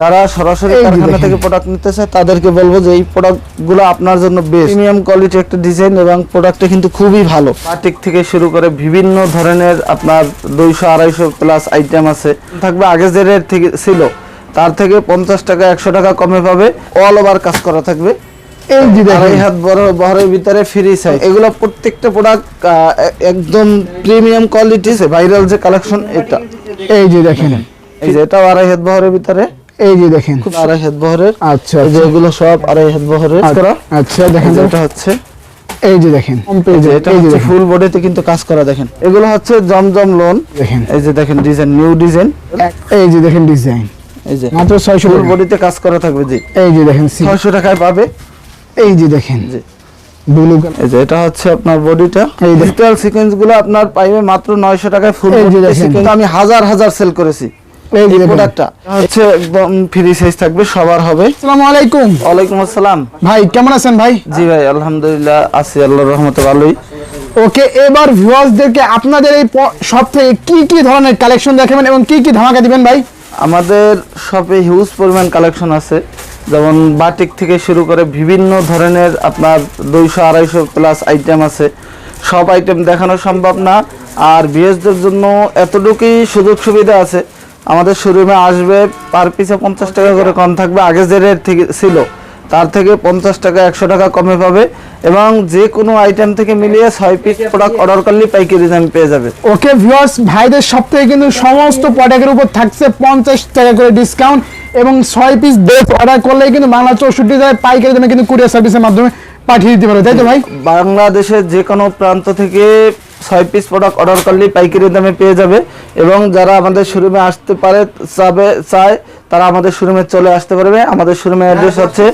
যারা সরাসরি কারখানা থেকে প্রোডাক্ট নিতে চায় তাদেরকে বলব যে এই প্রোডাক্টগুলো আপনার জন্য বেস্ট প্রিমিয়াম কোয়ালিটি একটা ডিজাইন এবং প্রোডাক্টটা কিন্তু খুবই ভালো। বাটিক থেকে শুরু করে বিভিন্ন ধরনের আপনার দুইশো আড়াইশো প্লাস আইটেম আছে। থাকবে আগে যে রেট থেকে ছিল তার থেকে পঞ্চাশ টাকা একশো টাকা কমে পাবে। অল ওভার কাজ করা থাকবে। এই যে আড়াই হাত বড় বহরের ভিতরে ফ্রি সাইজ এগুলো প্রত্যেকটা প্রোডাক্ট একদম প্রিমিয়াম কোয়ালিটি ভাইরাল যে কালেকশন এটা। এই যে দেখেন। এই যে এটাও আড়াই হাত বহরের ভিতরে। এই যে দেখেন খুব আড়াই হাত বহরের আচ্ছা এই যে আচ্ছা। এগুলো সব আড়াই হাত বহরের আচ্ছা দেখেন। এটা হচ্ছে এই যে দেখেন এটা হচ্ছে ফুল বডিতে কিন্তু কাজ করা দেখেন এগুলো হচ্ছে জমজম লোন দেখেন এই যে দেখেন ডিজাইন নিউ ডিজাইন এই যে দেখেন ডিজাইন এই যে মাত্র ছয়শো ফুল বডিতে কাজ করা থাকবে জি এই যে দেখেন সি- ছয়শো টাকায় পাবে এই যে দেখেন জি ব্লু এই যে এটা হচ্ছে আপনার বডিটা এই। ডিজিটাল আপনার পাইবে মাত্র 900 টাকায় ফুল আমি হাজার হাজার সেল করেছি এই যে এই দেখেন প্রোডাক্টটা হচ্ছে একদম ফ্রি সাইজ থাকবে সবার হবে। আসসালামু আলাইকুম। ওয়ালাইকুম আসসালাম। ভাই কেমন আছেন ভাই? জি ভাই আলহামদুলিল্লাহ আছি আল্লাহর রহমতে ভালোই। ওকে এবার ভিউয়ার্সদেরকে আপনাদের এই সব থেকে কি কি ধরনের কালেকশন দেখাবেন এবং কি কি ধামাকা দিবেন ভাই? আমাদের শপে হিউজ পরিমাণ কালেকশন আছে। যেমন বাটিক থেকে শুরু করে বিভিন্ন ধরনের আপনার দুইশো আড়াইশো প্লাস আইটেম আছে। সব আইটেম দেখানো সম্ভব না। আর বিএসদের জন্য এতটুকুই সুযোগ সুবিধা আছে। আমাদের শোরুমে আসবে পার পিসে পঞ্চাশ টাকা করে কম থাকবে। আগে যে রেট থেকে ছিল তার থেকে পঞ্চাশ টাকা একশো টাকা কমে পাবে এবং যে কোনো আইটেম থেকে মিলিয়ে ছয় পিস প্রোডাক্ট অর্ডার করলে পাইকারি দাম পেয়ে যাবে। ওকে ভিউয়ার্স ভাইদের সব থেকে কিন্তু সমস্ত প্রোডাক্টের উপর থাকছে পঞ্চাশ টাকা করে ডিসকাউন্ট এবং ছয় পিস বেস অর্ডার করলেই কিন্তু বাংলা চৌষট্টি টাকায় পাইকারি দামে কিন্তু কুরিয়ার সার্ভিসের মাধ্যমে পাঠিয়ে দিতে পারবে। তাই তো ভাই? বাংলাদেশের যে কোনো প্রান্ত থেকে ছয় পিস প্রোডাক্ট অর্ডার করলেই পাইকারি দামে পেয়ে যাবে। এবং যারা আমাদের শোরুমে আসতে পারে, চাবে, চায় তারা আমাদের শোরুমে চলে আসতে পারবে। আমাদের শোরুমের অ্যাড্রেস হচ্ছে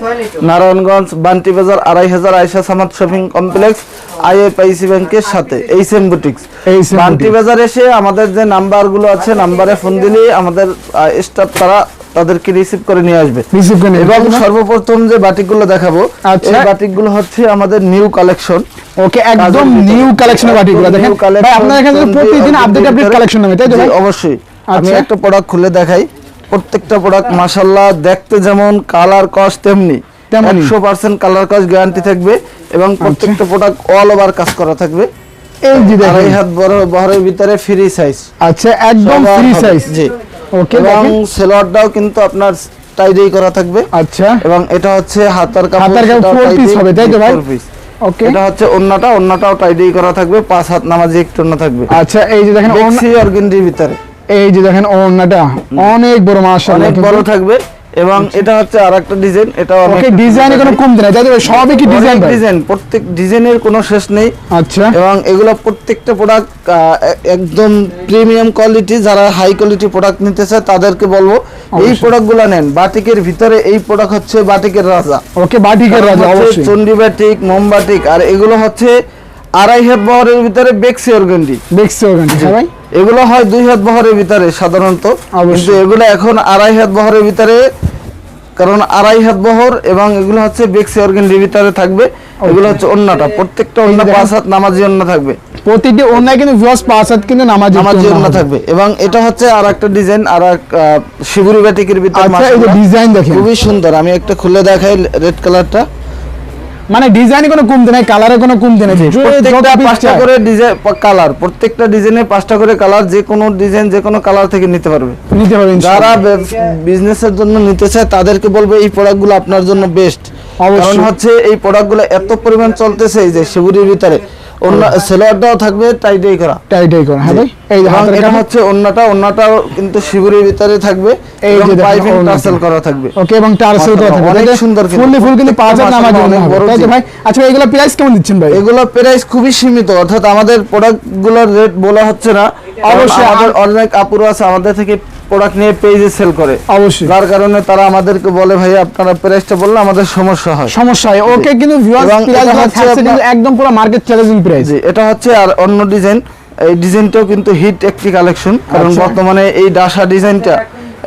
নারায়ণগঞ্জ বান্টি বাজার আড়াই হাজার Ayesha Samad shopping complex IFIC ব্যাংকের সাথে এই সেম বুটিক্স বান্টি বাজার এসে আমাদের যে নাম্বারগুলো আছে নাম্বারে ফোন দিলেই আমাদের স্টাফ তারা তাদেরকে রিসিভ করে নিয়ে আসবে। এবং সর্বপ্রথম যে বাটিকগুলো দেখাবো আচ্ছা। এই বাটিকগুলো হচ্ছে আমাদের নিউ কালেকশন ওকে একদম নিউ কালেকশনের একদম দেখেন ভাই আপনার এখানে প্রতিদিন আপডেট আপডেট কালেকশন হবে তাই তো অবশ্যই। আমি আচ্ছা। একটা প্রোডাক্ট খুলে দেখাই। প্রত্যেকটা প্রোডাক্ট মাশাল্লাহ দেখতে যেমন কালার কস তেমনি। একশো পার্সেন্ট কালার কস গ্যারান্টি থাকবে এবং প্রত্যেকটা প্রোডাক্ট অল ওভার কাজ করা থাকবে। এই যে দেখেন। হাত বড় বহরের ভিতরে ফ্রি সাইজ আচ্ছা একদম ফ্রি সাইজ জি। ওকে এবং সেলোয়ারটাও কিন্তু আপনার টাইডেই করা থাকবে। আচ্ছা। এবং এটা হচ্ছে হাতার কাপড় হাতার কাপড় সেটাও four হবে, তাই তো ভাই? ওকে এটা হচ্ছে টাইডেই করা থাকবে পাঁচ হাত নামাজি একটু থাকবে। আচ্ছা এই যে দেখেন অর্গেন্ডির ভিতরে। এই যে দেখেন ওড়নাটা অনেক বড় মাশাআল্লাহ অনেক বড় থাকবে এবং এটা হচ্ছে আরেকটা ডিজাইন এটা ওকে ডিজাইনে কোনো কমতি নাই ভাই? সবই কি ডিজাইন ডিজাইন প্রত্যেক ডিজাইনের কোনো শেষ নেই। আচ্ছা। এবং এগুলো প্রত্যেকটা প্রোডাক্ট একদম প্রিমিয়াম কোয়ালিটি যারা হাই কোয়ালিটি প্রোডাক্ট নিতে চায় তাদেরকে বলব এই। প্রোডাক্টগুলো নেন। বাটিকের ভিতরে এই প্রোডাক্ট হচ্ছে বাটিকের রাজা। ওকে বাটিকের রাজা অবশ্যই। চন্ডী বাটিক মোমবাটিক আর এগুলো হচ্ছে আড়াই হাত বহরের ভিতরে বেক্সি অর্গেন্ডি। দেখছি ওখানে হ্যাঁ ভাই? এগুলো হয় দুই হাত বহরের ভিতরে সাধারণত। কিন্তু এগুলো এখন আড়াই হাত বহরের ভিতরে কারণ আড়াই হাত বহর এবং এগুলো হচ্ছে বেক্সি অর্গেন্ডির ভিতরে থাকবে। এগুলো হচ্ছে অন্যটা প্রত্যেকটা অন্য পাঁচ হাত নামাজি অন্য থাকবে। প্রতিটি ওড়নায় কিন্তু ভিউয়ার্স পাঁচ হাত কিন্তু নামাজ নামাজি অন্য থাকবে। এবং এটা হচ্ছে আর একটা ডিজাইন আর এক শিবুরি বাটিকের ভিতরে আচ্ছা এই যে ডিজাইন দেখেন। খুবই সুন্দর। আমি একটা খুলে দেখাই রেড কালারটা মানে ডিজাইনে কোনো কমতি নাই কালারে কোনো কমতি নাই প্রত্যেকটা পাঁচটা করে ডিজাইন কালার প্রত্যেকটা ডিজাইনে পাঁচটা করে কালার যে কোনো ডিজাইন যে কোনো কালার থেকে নিতে পারবে। নিতে পারবে যারা বিজনেসের জন্য নিতে চায় তাদেরকে বলব এই প্রোডাক্টগুলো আপনার জন্য বেস্ট। কারণ হচ্ছে এই প্রোডাক্টগুলো এত পরিমাণ চলতেছে এই যে শিবুরির ভিতরে। সেলোয়ারটাও থাকবে করা। করে হ্যাঁ ভাই? এই হাতের এটা হচ্ছে কিন্তু শিবুরির ভিতরে থাকবে এই যে পাইপিং। টাসেল করা থাকবে। ওকে এবং টার্সেল করা থাকবে অনেক সুন্দর ফুললি ফুল কিন্তু পাঁচ অনেক বড় তাই তো ভাই? আচ্ছা এগুলো প্রাইস কেমন দিচ্ছেন ভাই? এগুলো প্রাইস খুবই সীমিত অর্থাৎ আমাদের প্রোডাক্টগুলোর রেট বলা হচ্ছে না। অবশ্যই, অবশ্যই আমাদের অনেক আপুরো আছে আমাদের থেকে প্রোডাক্ট নিয়ে পেজে সেল করে। অবশ্যই। যার কারণে তারা আমাদেরকে বলে ভাই আপনারা প্রাইসটা বললে আমাদের সমস্যা হয়। সমস্যা হয়। ওকে কিন্তু একদম পুরো মার্কেট চ্যালেঞ্জিং প্রাইস এটা হচ্ছে আর অন্য ডিজাইন এই ডিজাইনটাও কিন্তু হিট একটি কালেকশন কারণ আচ্ছা। বর্তমানে এই ডাসা ডিজাইনটা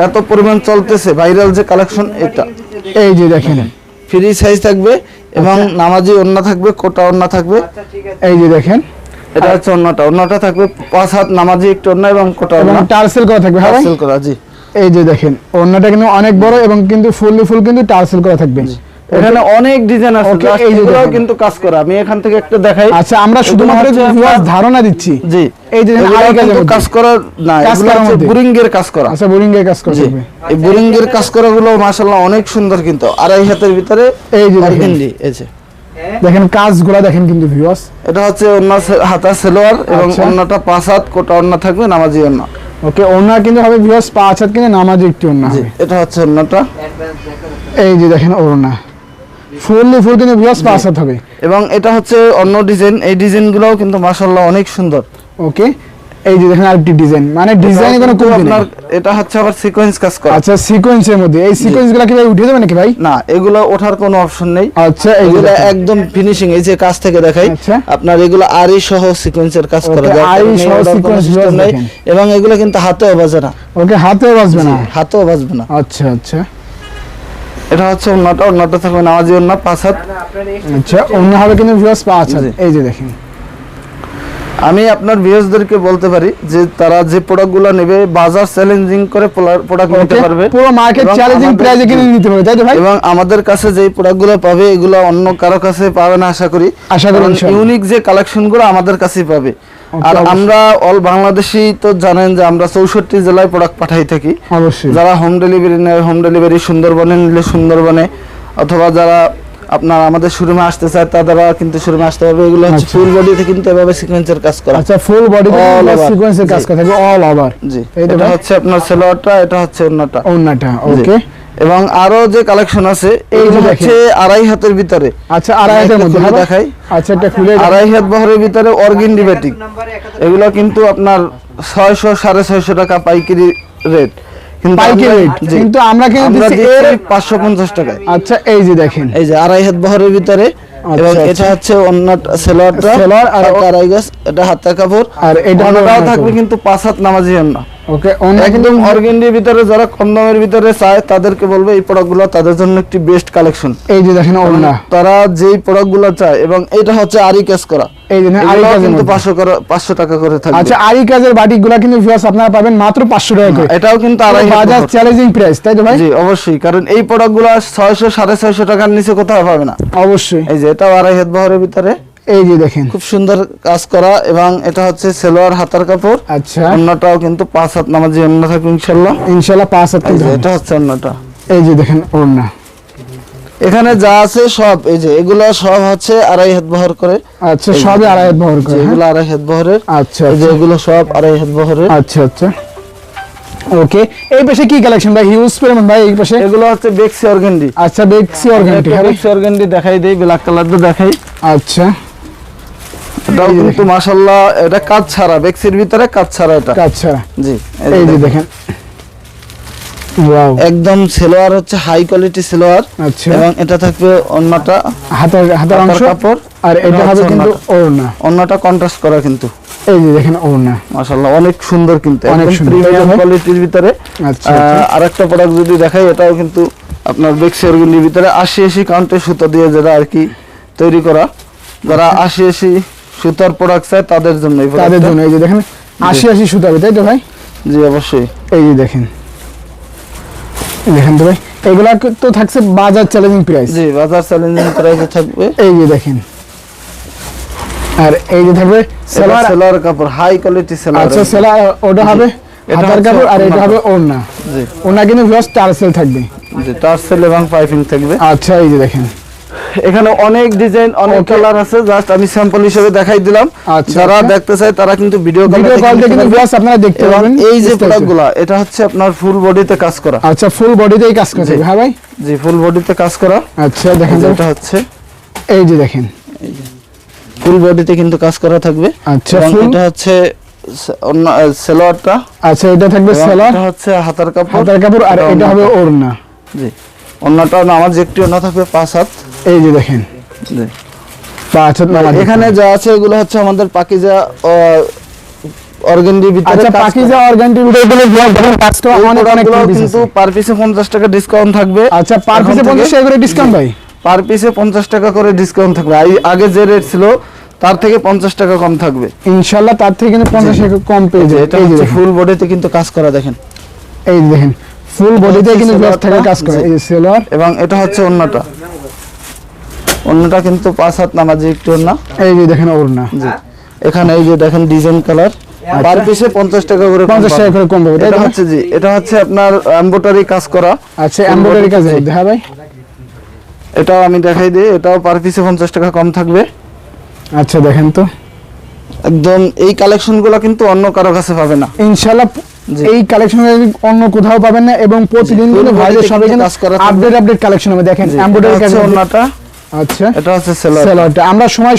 এত পরিমাণ চলতেছে ভাইরাল যে কালেকশন এটা। এই যে দেখেন। ফ্রি সাইজ থাকবে এবং আচ্ছা। নামাজি ওন্না থাকবে কোটা ওন্না থাকবে। এই যে দেখেন। এটা হচ্ছে অন্যটা। অন্যটা থাকবে পাঁচ হাত নামাজি একটু অন্য এবং কোটা এবং টার্সেল করা থাকবে হ্যাঁ? ভাই পার্সেল করা জি। এই যে দেখেন ওড়নাটা কিন্তু অনেক বড় এবং কিন্তু ফুললি ফুল কিন্তু টার্সেল করা থাকবে। এখানে অনেক ডিজাইন আছে। Okay, just এই যে এগুলোও দেখেন। কিন্তু কাজ করা। আমি এখান থেকে একটা দেখাই। আচ্ছা আমরা শুধুমাত্র ধারণা দিচ্ছি। জি। এই যে। কাজ করা না এগুলো হচ্ছে। বুরিং এর কাজ করা। আচ্ছা বোরিং এর কাজ করা এই বুরিং এর কাজ করা গুলো মাশাআল্লাহ অনেক সুন্দর কিন্তু। আড়াই হাতের ভিতরে এই যে দেখেন। এই যে। দেখেন কাজগুলো দেখেন কিন্তু ভিউয়ার্স এটা হচ্ছে অন্য হাতা সেলোয়ার এবং আচ্ছা। অন্যটা পাঁচ হাত কোটা অন্য থাকবে নামাজি অন্য ওকে ওড়না কিন্তু হবে ভিউয়ার্স পাঁচ হাত কিন্তু নামাজ একটি হবে। এটা হচ্ছে অন্যটা এই যে দেখেন ওড়না। ফুললি ফুল কিন্তু ভিউয়ার্স পাঁচ হাত হবে। এবং এটা হচ্ছে অন্য ডিজাইন এই ডিজাইন গুলোও কিন্তু মাশাআল্লাহ অনেক সুন্দর। ওকে এই যে দেখেন আরেকটি ডিজাইন মানে ডিজাইনে কোনো কমতি আপনার নেই। এটা হচ্ছে আবার সিকোয়েন্স কাজ করা। আচ্ছা সিকোয়েন্সের মধ্যে। এই সিকোয়েন্সগুলো কি ভাই উঠিয়ে দেবে নাকি ভাই? না এগুলো ওঠার কোনো অপশন নেই। আচ্ছা এগুলো একদম ফিনিশিং এই যে কাজ থেকে দেখাই আচ্ছা। আপনার এগুলো আরি সহ সিকোয়েন্সের কাজ করা। Okay, যার আরি সহগুলো নেই। এবং এগুলো কিন্তু হাতেও বাজে না। ওকে হাতেও বাজবে না। হাতেও বাজবে না। আচ্ছা আচ্ছা। এটা হচ্ছে অন্যটা অন্যটা থাকবে নামাজি অন্য পাঁচ হাত। আচ্ছা অন্য হবে কিন্তু ভিউয়ার্স পাঁচ হাত। এই যে দেখেন। আমি আপনার ভিউয়ার্সদেরকে বলতে পারি যে তারা যে প্রোডাক্টগুলো নেবে বাজার চ্যালেঞ্জিং করে প্রোডাক্ট নিতে পারবে। পুরো মার্কেট চ্যালেঞ্জিং প্রাইসে কিনে নিতে পারবে তাই তো ভাই? এবং আমাদের কাছে যে প্রোডাক্টগুলো পাবে এগুলো অন্য কারও কাছে পাবে না আশা করি। আশা করি ইউনিক যে কালেকশনগুলো আমাদের কাছেই পাবে। আর আমরা অল বাংলাদেশি তো জানেন যে আমরা চৌষট্টি জেলায় প্রোডাক্ট পাঠাই থাকি। অবশ্যই। যারা হোম ডেলিভারি নেয় হোম ডেলিভারি সুন্দরবনে নিলে সুন্দরবনে অথবা যারা আপনার আমাদের শোরুমে আসতে চায় তারা কিন্তু শোরুমে আসতে পারবে এগুলো হচ্ছে আচ্ছা। ফুল বডিতে কিন্তু এভাবে সিকোয়েন্সের কাজ করা। আচ্ছা ফুল বডি All over. সিকোয়েন্সের কাজ করা থাকবে অল ওভার জি। এটা হচ্ছে আপনার সেলোয়ারটা এটা হচ্ছে অন্যটা। ওন্নাটা ওকে এবং আরও যে কালেকশন আছে এই হচ্ছে আড়াই হাতের ভিতরে। আচ্ছা আড়াই হাতের মধ্যে দেখাই। আচ্ছা এটা খুলে আড়াই হাত বহরের ভিতরে অর্গিন্ডি ব্যাটিক এগুলো কিন্তু আপনার ছয়শো সাড়ে ছয়শো টাকা পাইকারি রেট পাইকারি রেট কিন্তু আমরা কিন্তু দিচ্ছি এর টাকায়। আচ্ছা এই যে দেখেন। এই যে আড়াই হাত বহরের ভিতরে এবং আচ্ছা। এটা হচ্ছে অন্য সেলোয়ারটা সেলোয়ার আর- আর আড়াই গাছ এটা হাতের কাপড়। আর এটা অন্যটাও থাকবে কিন্তু পাঁচ হাত নামাজি অন্য। ওকে একদম অর্গেন্ডির ভিতরে যারা কম দামের ভিতরে চায় তাদেরকে বলবে এই প্রোডাক্টগুলো তাদের জন্য একটি বেস্ট কালেকশন এই যে দেখেন তারা যেই প্রোডাক্টগুলো চায় এবং এটা হচ্ছে আরি কাজ করা। এই যে আরি কিন্তু মধ্যে। পাঁচশো করে পাঁচশো টাকা করে থাকবে। আচ্ছা আরি কাজের বাটিকগুলো কিন্তু ভিউয়ার্স আপনারা পাবেন মাত্র 500 টাকা করে। এটাও কিন্তু আড়াই বাজার চ্যালেঞ্জিং প্রাইস তাই তো ভাই? জি অবশ্যই কারণ এই প্রোডাক্টগুলো ছয়শো সাড়ে ছয়শো টাকার নিচে কোথাও পাবে না। অবশ্যই। এই যে এটাও আড়াই হাত বহরের ভিতরে। এই যে দেখেন। খুব সুন্দর কাজ করা এবং এটা হচ্ছে সেলোয়ার হাতার কাপড়। আচ্ছা। অন্যটাও কিন্তু পাঁচ হাত নামাজি অন্য থাকবে ইনশাল্লাহ ইনশাল্লাহ পাঁচ হাত। এটা হচ্ছে অন্যটা। এই যে দেখেন ওড়না। এখানে যা আছে সব এই যে এগুলো সব হচ্ছে আড়াই হাত বহর করে। আচ্ছা সবে আড়াই হাত বহর করে হ্যাঁ? এগুলো আড়াই হাত বহরের আচ্ছা এই যে আচ্ছা। এগুলো সব আড়াই হাত বহরের। আচ্ছা আচ্ছা। ওকে এই পাশে কি কালেকশন ভাই? হিউজ পরিমাণ ভাই এই পাশে? এগুলো হচ্ছে বেক্সি অর্গেন্ডি আচ্ছা বেক্সি অর্গানিক হবে বেক্সি অর্গেন্ডি দেখাই দেই ব্ল্যাক কালার তো দেখাই। আচ্ছা। এটাও কিন্তু মাশাল্লাহ এটা কাজ ছাড়া বেক্সির ভিতরে কাজ ছাড়া এটা। আচ্ছা জি এই যে দেখেন। একদম সেলোয়ার হচ্ছে হাই কোয়ালিটি সেলোয়ার আচ্ছা। এবং এটা থাকবে অন্যটা হাতের হাতের অংশ কাপড় আর এটা হবে কিন্তু ওড়না। অন্যটা কন্ট্রাস্ট করা কিন্তু। এই যে দেখেন ওড়না। মাশাল্লাহ অনেক সুন্দর কিন্তু অনেক প্রিমিয়াম কোয়ালিটির ভিতরে। আচ্ছা আর প্রোডাক্ট যদি দেখাই এটাও কিন্তু আপনার ভিতরে আশি আশি কাউন্টে সুতো দিয়ে যেটা আর কি তৈরি করা যারা আশি আশি সুতার প্রোডাক্ট চায় তাদের জন্য তাদের জন্য এই যে দেখেন আশি আশি সুতা হবে তাই তো ভাই? জি অবশ্যই। এই যে দেখেন। দেখেন তো ভাই এগুলা তো থাকছে বাজার চ্যালেঞ্জিং প্রাইস জি বাজার চ্যালেঞ্জিং প্রাইসে থাকবে। এই যে দেখেন। আর এই যে থাকবে সেলার সেলার কাপড় হাই কোয়ালিটি সেলার আচ্ছা সেলার ওটা হবে হাতার কাপড় আর এটা। হবে ওড়না। জি। ওড়না কিন্তু ভিউয়ার্স টার্সেল থাকবে। জি টার্সেল এবং পাইপিং থাকবে। আচ্ছা এই যে দেখেন। এখানে অনেক ডিজাইন অনেক কালার আছে জাস্ট আমি স্যাম্পল হিসেবে দেখাই দিলাম। আচ্ছা, যারা। দেখতে চায় তারা কিন্তু ভিডিও ভিডিও কল দিয়ে কিন্তু ভিউয়ার্স আপনারা দেখতে পাবেন। এই যে। প্রোডাক্টগুলো এটা হচ্ছে আপনার ফুল বডিতে কাজ করা। আচ্ছা ফুল বডিতেই কাজ করছে হ্যাঁ ভাই? জি ফুল বডিতে কাজ করা। আচ্ছা দেখেন। এটা হচ্ছে। এই যে দেখেন। ফুল বডিতে কিন্তু কাজ করা থাকবে। আচ্ছা এটা হচ্ছে অন্য সেলোয়ারটা আচ্ছা এটা থাকবে সেলার এটা হচ্ছে হাতার কাপড়। হাতার কাপড় আর এটা হবে ওড়না। জি। আমার যে একটি অন্য থাকবে পাঁচ হাত। এই যে দেখেন। এখানে যা আছে এগুলো হচ্ছে আমাদের পাকিজা ভিতরে আচ্ছা গুলো অনেক অনেক কিন্তু পার পিসে টাকা ডিসকাউন্ট থাকবে। আচ্ছা পার পিসে 50 টাকা করে ডিসকাউন্ট ভাই? পার পিসে পঞ্চাশ টাকা করে ডিসকাউন্ট থাকবে। আগে যে রেট ছিল তার থেকে পঞ্চাশ টাকা কম থাকবে। ইনশাআল্লাহ তার থেকে কিন্তু 50 টাকা কম পেয়ে যে যাবে। এটা হচ্ছে ফুল বডিতে কিন্তু কাজ করা দেখেন। এই যে দেখেন ফুল বডিতে কিন্তু থাকে কাজ করে। এই এবং এটা হচ্ছে অন্যটা। অন্যটা কিন্তু পাঁচ হাত নামাজি একটু অন্য। এই যে দেখেন ওড়না জি। এখানে এই যে দেখেন ডিজাইন কালার পার পিসে পঞ্চাশ টাকা করে কম 50 টাকা করে কম পাবে, এটা হচ্ছে জি এটা হচ্ছে আপনার এমব্রয়ডারি কাজ করা। আচ্ছা এমব্রয়ডারি কাজ মধ্যে ভাই। এটাও আমি দেখাই দিই এটাও পার পিসে পঞ্চাশ টাকা কম থাকবে। আচ্ছা দেখেন তো। একদম এই কিন্তু অন্য কারও কাছে পাবে না। ইনশাআল্লাহ জি। এই কালেকশন অন্য কোথাও পাবেন না এবং প্রতিদিন কিন্তু ভাইদের সবাই কিন্তু আপডেট আপডেট কালেকশন হবে। দেখেন জি, এমব্রয়ডারি কাজ অন্যটা। আচ্ছা। এটা হচ্ছে সেলারটা আমরা সময়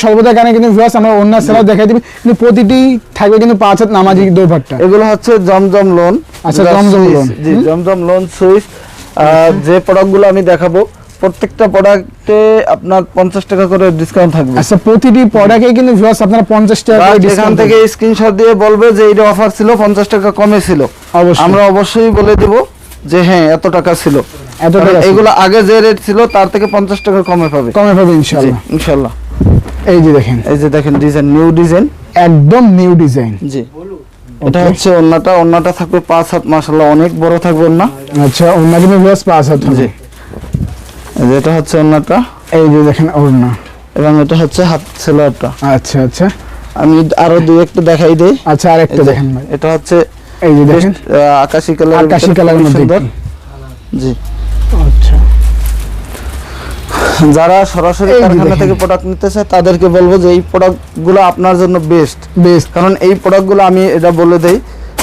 কিন্তু ভিউয়ার্স আমরা অন্য সেলার দেখাই দিবি কিন্তু প্রতিটি থাকবে কিন্তু পাঁচ হাত নামাজি দোভারটা এগুলো হচ্ছে জমজম লোন আচ্ছা, জমজম loan। জি জমজম লোন সুইচ যে প্রোডাক্টগুলো আমি দেখাবো প্রত্যেকটা প্রোডাক্টে আপনার পঞ্চাশ টাকা করে ডিসকাউন্ট থাকবে। আচ্ছা প্রতিটি প্রোডাক্টে কিন্তু ভিউয়ার্স আপনারা 50 টাকা করে ডিসকাউন্ট থেকে স্ক্রিনশট দিয়ে বলবে যে এটা অফার ছিল পঞ্চাশ টাকা কমে ছিল। আমরা অবশ্যই বলে দেব যে হ্যাঁ এত টাকা ছিল। এগুলো আগে যে রেট ছিল তার থেকে পঞ্চাশ টাকা কমে পাবে। কমে পাবে জি ইনশাআল্লাহ। ইনশাল্লাহ এই যে দেখেন। এই যে দেখেন ডিজাইন নিউ ডিজাইন একদম নিউ ডিজাইন জি। এটা হচ্ছে অন্যটা অন্যটা থাকবে পাঁচ হাত মাসাল্লাহ অনেক বড় থাকবে না আচ্ছা অন্য কিন্তু ভিউয়ার্স পাঁচ হাত জি। এটা হচ্ছে অন্যটা এই যে দেখেন ওড়না এবং এটা হচ্ছে হাত সেলোয়ারটা আচ্ছা আচ্ছা। আমি আরও দুই একটা দেখাই দেই। আচ্ছা আরেকটা এই দেখেন এটা হচ্ছে এই যে দেখেন। বেশ, আকাশি কালার মধ্যে। জি। আচ্ছা। যারা সরাসরি কারখানা থেকে প্রোডাক্ট নিতে চায় তাদেরকে বলব যে এই প্রোডাক্টগুলো আপনার জন্য বেস্ট বেস্ট কারণ এই প্রোডাক্টগুলো আমি এটা বলে দেই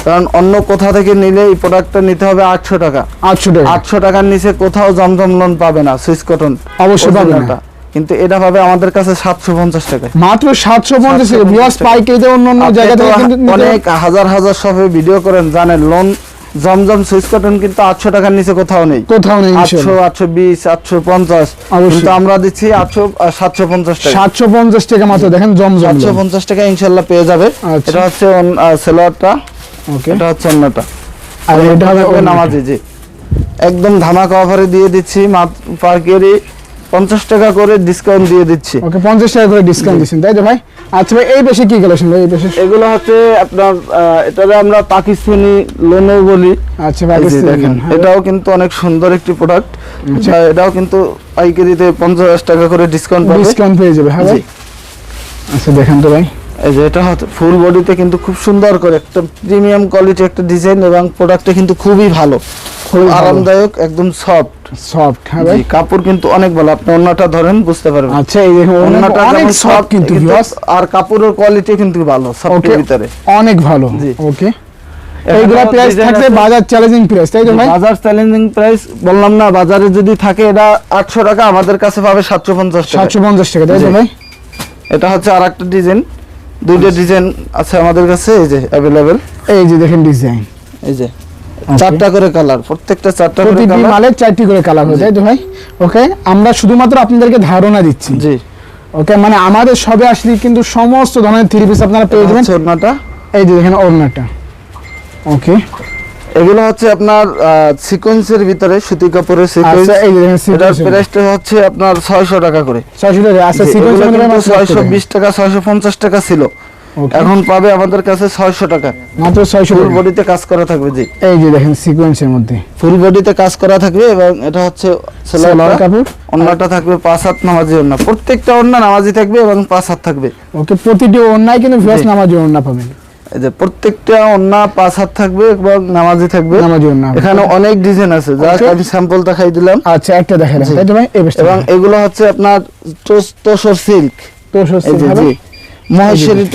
কারণ অন্য কোথা থেকে নিলে এই প্রোডাক্টটা নিতে হবে আটশো টাকা। আটশো টাকা। আটশো টাকার নিচে কোথাও জমজম লোন পাবে না সুইস কটন অবশ্যই পাবে না। কিন্তু এটা পাবে আমাদের কাছে সাতশো পঞ্চাশ টাকা। মাত্র সাতশো পঞ্চাশ 750 টাকা। অন্য অন্য জায়গা থেকে অনেক হাজার হাজার শপে ভিডিও করেন জানেন লোন জমজম সুইচ কটন কিন্তু আটশো টাকার নিচে কোথাও নেই। কোথাও নেই আটশো আটশো বিশ আটশো পঞ্চাশ। কিন্তু আমরা দিচ্ছি আটশো সাতশো পঞ্চাশ টাকা। সাতশো পঞ্চাশ টাকা মাত্র দেখেন জমজম সাতশো পঞ্চাশ টাকা ইনশাল্লাহ পেয়ে যাবে। আচ্ছা। এটা হচ্ছে সেলোয়ারটা। এটা হচ্ছে অন্যটা। আর এটা হবে নামাজি জি। একদম ধামাকা অফারে দিয়ে দিচ্ছি পার্কেরই 50 টাকা করে ডিসকাউন্ট দিয়ে দিচ্ছি। ওকে 50 টাকা করে ডিসকাউন্ট দিচ্ছেন তাই তো ভাই? আচ্ছা ভাই এই বেশি কি কালেকশন ভাই এই বেশি? এগুলো হচ্ছে আপনার এটারে আমরা পাকিস্তানি লোনো বলি। আচ্ছা ভাই দেখেন হ্যাঁ। এটাও কিন্তু অনেক সুন্দর একটি প্রোডাক্ট আচ্ছা। এটাও কিন্তু পাইকারিতে 50 টাকা করে ডিসকাউন্ট পাবে। ডিসকাউন্ট পেয়ে যাবে হ্যাঁ ভাই? আচ্ছা দেখেন তো ভাই। এই যে এটা ফুল বডিতে কিন্তু খুব সুন্দর করে একটা প্রিমিয়াম কোয়ালিটি একটা ডিজাইন এবং প্রোডাক্টটা কিন্তু খুবই ভালো। খুব আরামদায়ক একদম সফট সফট হ্যাঁ ভাই। কাপড় কিন্তু অনেক ভালো। আপনি ধরেন বুঝতে পারবেন। আচ্ছা এই দেখুন অনেক সফট কিন্তু ভিউয়ার্স আর কাপড়ের কোয়ালিটি কিন্তু ভালো সফটের ভিতরে। অনেক ভালো। ওকে এইগুলা প্রাইস থাকবে বাজার চ্যালেঞ্জিং প্রাইস তাই তো ভাই? বাজার চ্যালেঞ্জিং প্রাইস বললাম না বাজারে যদি থাকে এটা আটশো টাকা আমাদের কাছে পাবে সাতশো পঞ্চাশ টাকা। সাতশো পঞ্চাশ টাকা তাই তো ভাই? এটা হচ্ছে আর একটা ডিজাইন দুইটা ডিজাইন আছে আমাদের কাছে এই যে অ্যাভেলেবেল এই যে দেখেন ডিজাইন এই যে। চারটা করে কালার প্রত্যেকটা চারটা করে কালার চারটি করে কালার হয় তো ভাই ওকে আমরা শুধুমাত্র আপনাদেরকে ধারণা দিচ্ছি। জি। ওকে মানে আমাদের সবে আসলে কিন্তু সমস্ত ধরনের থ্রি পিস আপনারা পেয়ে যাবেন। ওড়নাটা? এই যে দেখেন ওড়নাটা। ওকে এগুলো হচ্ছে আপনার সিকোয়েন্সের ভিতরে সুতি কাপড়ের সিকোয়েন্স আচ্ছা এটার প্রাইসটা হচ্ছে আপনার ছয়শো টাকা করে। ছয়শো টাকা আচ্ছা সিকোয়েন্স ছয়শো বিশ টাকা ছয়শো পঞ্চাশ টাকা ছিল। এখন পাবে আমাদের কাছে ছয়শো টাকা। মাত্র ছয়শো ফুল টাকা। বডিতে কাজ করা থাকবে জি। এই যে দেখেন সিকোয়েন্সের মধ্যে। ফুল বডিতে কাজ করা থাকবে এবং এটা হচ্ছে সেলোয়ার কাপড়। থাকবে পাঁচ হাত নামাজি অন্য প্রত্যেকটা অন্য নামাজি থাকবে এবং পাঁচ হাত থাকবে। ওকে প্রতিটি কিন্তু ভিউয়ার্স নামাজি ওড়না পাবেন। এই যে প্রত্যেকটা অন্য পাঁচ হাত থাকবে এবং নামাজি থাকবে। নামাজি ওড়না। এখানে অনেক ডিজাইন আছে। যা আমি স্যাম্পল দেখাই দিলাম। আচ্ছা একটা দেখেন জি। তাই তো ভাই? এই বেশটা এবং এগুলো হচ্ছে আপনার তোস- তোসর সিল্ক তো এই যে হবে। জি। মহেশ্বরী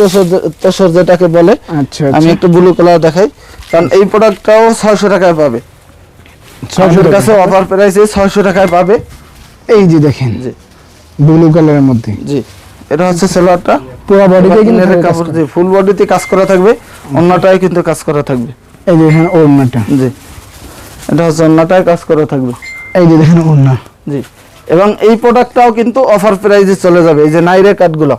তোসর যেটাকে বলে আচ্ছা আমি আচ্ছা। একটু ব্লু কালার দেখাই। কারণ এই প্রোডাক্টটাও ছয়শো টাকায় পাবে। ছয়শো কাছে অফার প্রাইসে ছয়শো টাকায় পাবে। এই যে দেখেন জি। ব্লু কালারের মধ্যে। জি। এটা হচ্ছে সেলোয়ারটা। পুরো বডিতে কিন্তু কাজ কাপড় করা। ফুল বডিতে কাজ করা থাকবে। অন্যটায় কিন্তু কাজ করা থাকবে। এই যে দেখেন ওড়নাটা। জি। এটা হচ্ছে অন্যটায় কাজ করা থাকবে। এই যে দেখেন ওড়না। জি। এবং এই প্রোডাক্টটাও কিন্তু অফার প্রাইসে চলে যাবে। এই যে নাইরে কাঠগুলো।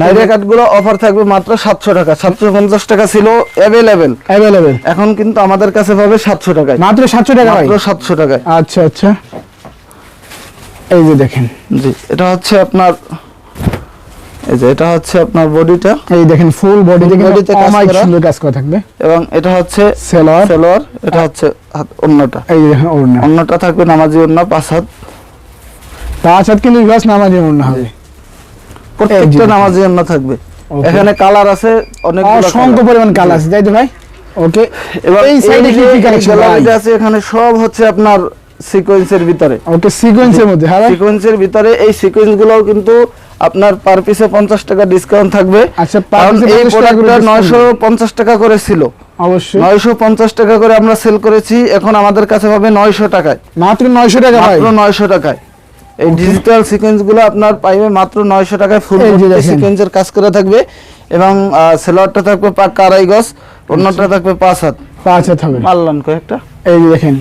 নাইরে কাঠগুলো অফার থাকবে মাত্র সাতশো টাকা। সাতশো পঞ্চাশ টাকা ছিল অ্যাভেলেবেল অ্যাভেলেবেল এখন কিন্তু আমাদের কাছে পাবে সাতশো টাকায়। মাত্র সাতশো টাকা মাত্র সাতশো টাকায়। আচ্ছা আচ্ছা। এই যে দেখেন। জি এটা হচ্ছে আপনার এই যে এটা হচ্ছে আপনার বডিটা এই দেখেন ফুল বডিতে Full body তে অমাইক সুন্দর কাজ করা থাকবে। এবং এটা হচ্ছে সেলর এটা হচ্ছে অন্যটা। এই যে দেখেন ওড়না অন্যটা থাকবে নামাজি অন্য পাঁচ হাত। পাঁচ হাত কিন্তু নামাজি অন্য হবে। প্রত্যেকটা দেখেন। নামাজি অন্য থাকবে। এখানে কালার আছে অনেক অসংখ্য পরিমাণ কালার আছে তাই তো ভাই। ওকে এবং এই সাইডে কি কি কালেকশন আছে এখানে সব হচ্ছে আপনার সিকোয়েন্সের ভিতরে। ওকে সিকোয়েন্সের মধ্যে হ্যাঁ সিকোয়েন্সের ভিতরে এই সিকোয়েন্স গুলোও কিন্তু আপনার পার পিসে পঞ্চাশ টাকা ডিসকাউন্ট থাকবে। আচ্ছা, piece এ এই 50 প্রোডাক্টটা discount। নয়শো পঞ্চাশ টাকা করে ছিল। অবশ্যই। নয়শো পঞ্চাশ টাকা করে আমরা সেল করেছি এখন আমাদের কাছে পাবে নয়শো টাকায়। মাত্র 900 টাকা ভাই। মাত্র নয়শো টাকায়। এই ডিজিটাল সিকোয়েন্সগুলো আপনার পাইবে মাত্র নয়শো টাকায় ফুল। সিকোয়েন্সের কাজ করা থাকবে এবং সেলোয়ারটা থাকবে পাক্কা আড়াই গজ অন্যটা থাকবে পাঁচ হাত। পাঁচ হাত হবে। মারলাম কয়েকটা। এই দেখেন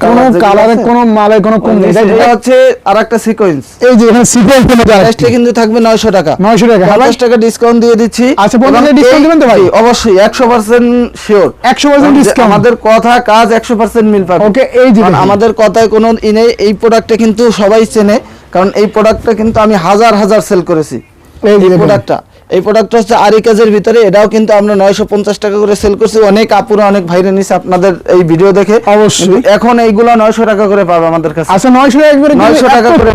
কোন কালারে কোন মালে কোন কম এটা হচ্ছে আর একটা সিকোয়েন্স এই যে এখানে আরেকটি। প্রাইসটা কিন্তু থাকবে নয়শো টাকা। 900 টাকা টাকা ডিসকাউন্ট দিয়ে দিচ্ছি। আচ্ছা, 50 এবং টাকা discount এই- দিবেন তো ভাই? অবশ্যই একশো পার্সেন্ট শিওর 100% discount। আমাদের কথা কাজ একশো পার্সেন্ট মিল পাবে। ওকে এই যে আমাদের কথায় কোনো ই নেই এই প্রোডাক্টটা কিন্তু সবাই চেনে। কারণ এই প্রোডাক্টটা কিন্তু আমি হাজার হাজার সেল করেছি। এই প্রোডাক্টটা এই প্রোডাক্টটা হচ্ছে আরি কাজের ভিতরে এটাও কিন্তু আমরা নয়শো পঞ্চাশ টাকা করে সেল করছি। অনেক আপুরা অনেক ভাইরে নিছে আপনাদের এই ভিডিও দেখে। অবশ্যই। এখন এইগুলো নয়শো টাকা করে পাবে আমাদের কাছে। আচ্ছা 900 টাকা করে 900 টাকা করে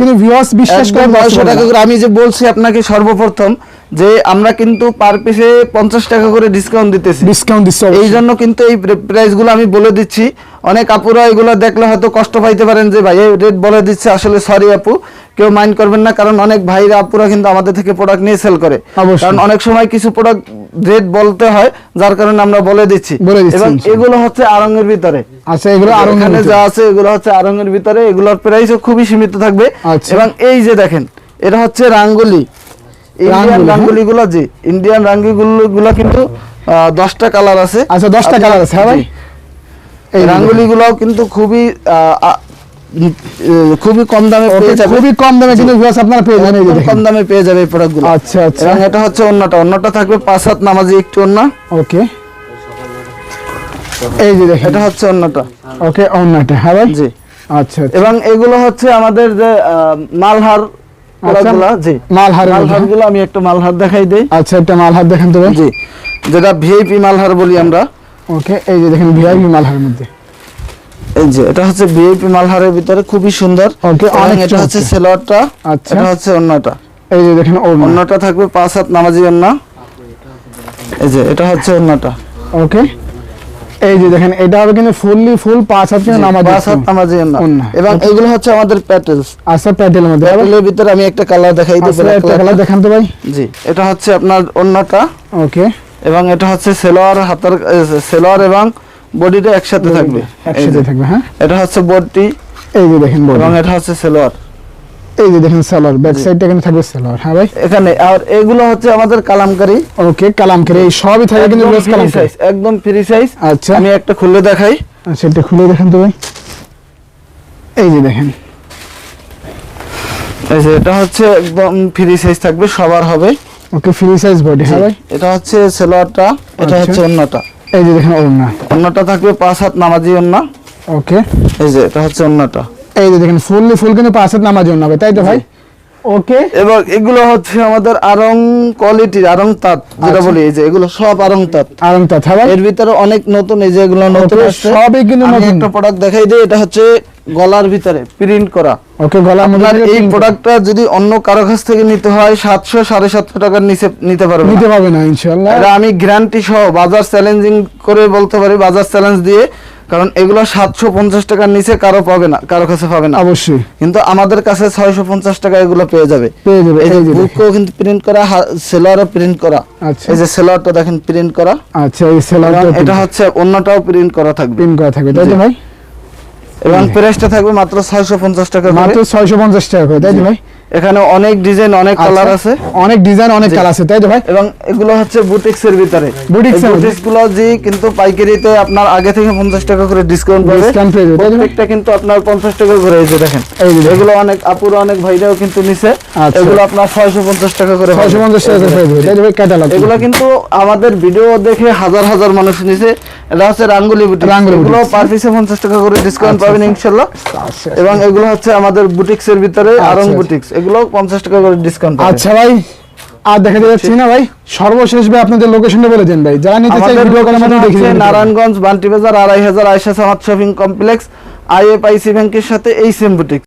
কিন্তু ভিউয়ার্স বিশ্বাস করে নয়শো টাকা করে। আমি যে বলছি আপনাকে সর্বপ্রথম যে আমরা কিন্তু পার পিসে পঞ্চাশ টাকা করে ডিসকাউন্ট দিতেছি। ডিসকাউন্ট দিচ্ছে এই জন্য কিন্তু এই প্রাইসগুলো আমি বলে দিচ্ছি। অনেক আপুরা এগুলো দেখলে হয়তো কষ্ট পাইতে পারেন যে ভাই রেট বলে দিচ্ছে আসলে সরি আপু। কেউ মাইন্ড করবেন না কারণ অনেক ভাইরা আপুরা কিন্তু আমাদের থেকে প্রোডাক্ট নিয়ে সেল করে। কারণ অনেক সময় কিছু প্রোডাক্ট রেট বলতে হয় যার কারণে আমরা বলে দিচ্ছি। এবং এগুলো হচ্ছে আরঙের ভিতরে। আচ্ছা এগুলো আরও এখানে যা আছে এগুলো হচ্ছে আরঙের ভিতরে এগুলোর প্রাইসও খুবই সীমিত থাকবে। আচ্ছা। এবং এই যে দেখেন এটা হচ্ছে রাঙ্গুলি। ইন্ডিয়ান রাঙ্গুলি? গুলো জি ইন্ডিয়ান রাঙ্গুলি গুলো কিন্তু দশটা কালার আছে। আচ্ছা 10টা আপনার- কালার আছে হ্যাঁ ভাই? এই রাঙ্গুলি গুলাও কিন্তু খুবই খুবই কম দামে পেয়ে যাবে। খুবই কম দামে কিন্তু ভিউয়ার্স আপনারা পেয়ে যাবেন কম দামে পেয়ে যাবে এই প্রোডাক্টগুলো আচ্ছা আচ্ছা। এবং এটা হচ্ছে অন্যটা। অন্যটা থাকবে পাঁচ হাত নামাজি একটু অন্য। ওকে। এই যে দেখেন। এটা হচ্ছে অন্যটা। ওকে অন্যটা। হ্যাঁ ভাই? জি। আচ্ছা আচ্ছা। এবং এগুলো হচ্ছে আমাদের যে মালহার প্রোডাক্টগুলো জি। মালহারগুলো আমি একটা মালহার দেখাই দেই। আচ্ছা একটা মালহার দেখেন তো ভাই। জি। যেটা ভিআইপি মালহার বলি আমরা। ওকে এই যে দেখেন ভিআইপি মালহারের মধ্যে। এই যে এটা হচ্ছে ভিআইপি মালহারের ভিতরে খুবই সুন্দর। Okay, এবং অনেক এটা হচ্ছে সেলোয়ারটা আচ্ছা। এটা হচ্ছে অন্যটা এই যে দেখেন অন্যটা থাকবে পাঁচ হাত নামাজি অন্য এই যে এটা হচ্ছে অন্যটা ওকে এই যে দেখেন এটা হবে কিন্তু ফুললি ফুল পাঁচ হাত কিন্তু নামাজ পাঁচ হাত নামাজি। এবং এগুলো হচ্ছে আমাদের প্যাটেলস আচ্ছা প্যাটেলের ভিতরে আমি একটা কালার দেখাই আচ্ছা একটা কালার দেখান তো ভাই। জি এটা হচ্ছে আপনার অন্যটা ওকে এবং এটা হচ্ছে সেলোয়ার হাতার সেলোয়ার এবং বডিটা একসাথে থাকবে। একসাথে। থাকবে হ্যাঁ? এটা হচ্ছে বডি এই যে দেখেন body। এবং এটা হচ্ছে সেলোয়ার। এই যে দেখেন সেলার ব্যাক সাইডটা কিন্তু থাকবে সেলার হ্যাঁ ভাই? এখানে আর এগুলো হচ্ছে আমাদের কালামকারি। ওকে কালাম করে এই সবই থাকে কিন্তু বেশ কালাম free একদম ফ্রি সাইজ আচ্ছা। আমি একটা খুলে দেখাই। আচ্ছা এটা খুলে দেখেন তো ভাই। এই যে দেখেন। এই যে এটা হচ্ছে একদম ফ্রি সাইজ থাকবে সবার হবে। ওকে ফ্রি সাইজ বডি হ্যাঁ ভাই? এটা হচ্ছে সেলোয়ারটা এটা আচ্ছা। হচ্ছে অন্যটা এই যে দেখেন ওড়না। অন্যটা থাকবে পাঁচ হাত নামাজি অন্য ওকে। এই যে এটা হচ্ছে অন্যটা এই যে দেখেন ফুললি ফুল কিন্তু পাঁচ হাত নামাজি ওন্না হবে তাই তো ভাই? ওকে এবং এগুলো হচ্ছে আমাদের আরং কোয়ালিটির আরং তাঁত যেটা আচ্ছা। বলি এই যে এগুলো সব আরং তাঁত। আরাম তা হ্যাঁ এর ভিতরে অনেক নতুন এই যে এগুলো নতুন সবই কিন্তু নতুন। একটা প্রোডাক্ট দেখাই দিই এটা হচ্ছে গলার ভিতরে প্রিন্ট করা। ওকে গলার মধ্যে এই প্রোডাক্টটা যদি অন্য কারও কাছ থেকে নিতে হয় সাতশো সাড়ে সাতশো টাকার নিচে নিতে পারবে নিতে পারবে না ইনশাআল্লাহ। এটা আমি গ্যারান্টি সহ বাজার চ্যালেঞ্জিং করে বলতে পারি বাজার চ্যালেঞ্জ দিয়ে কারণ এগুলো সাতশো পঞ্চাশ টাকার নিচে কারও পাবে না কারও কাছে পাবে না। অবশ্যই। কিন্তু আমাদের কাছে ছয়শো পঞ্চাশ টাকা এগুলো পেয়ে যাবে। পেয়ে যাবে এই যে। বুকও কিন্তু প্রিন্ট করা সেলোয়ারও প্রিন্ট করা। আচ্ছা। এই যে সেলোয়ারটা দেখেন প্রিন্ট করা। আচ্ছা এই সেলারটা এবং এটা হচ্ছে অন্যটাও প্রিন্ট করা থাকবে। প্রিন্ট করা থাকবে তাই তো ভাই? এবং প্রাইসটা থাকবে মাত্র ছয়শো পঞ্চাশ টাকা মাত্র ছয়শো পঞ্চাশ টাকা করে তাই তো ভাই? এখানে অনেক ডিজাইন অনেক কালার আচ্ছা, আছে। অনেক ডিজাইন অনেক কালার আছে তাই তো ভাই? এবং এগুলো হচ্ছে বুটিক্স এর ভিতরে মধ্যে? বুটিক্সগুলো জি কিন্তু পাইকারিতে আপনার আগে থেকে পঞ্চাশ টাকা করে ডিসকাউন্ট পাবে। Discount পেয়ে যাবে, প্রত্যেকটা কিন্তু আপনার পঞ্চাশ টাকা করে এই যে দেখেন। এগুলো অনেক আপুরা অনেক ভাইরাও কিন্তু নিছে। আচ্ছা। এগুলো আপনার ছয়শো পঞ্চাশ টাকা করে ছয়শো পাবে। পঞ্চাশ টাকা করে পেয়ে যাবে তাই তো ভাই? ক্যাটালগ এগুলো কিন্তু আমাদের ভিডিও দেখে হাজার হাজার মানুষ নিছে। এটা হচ্ছে রাঙ্গুলি বুটিক রাঙ্গুলি এগুলো পার পিসে পঞ্চাশ টাকা করে ডিসকাউন্ট আচ্ছা, পাবেন ইনশাল্লাহ। এবং এগুলো হচ্ছে আমাদের বুটিক্স এর ভিতরে আরং। বুটিক্স। এগুলো পঞ্চাশ টাকা করে ডিসকাউন্ট আচ্ছা ভাই আর দেখা যাচ্ছে না ভাই সর্বশেষ ভাই আপনাদের লোকেশনটা বলে দেন ভাই। যারা নিতে চাই ভিডিও কলের মাধ্যমে দেখে নারায়ণগঞ্জ বান্টি বাজার আড়াই হাজার আয়সা শপিং কমপ্লেক্স আইএফআইসি ব্যাংকের সাথে এই সেম বুটিক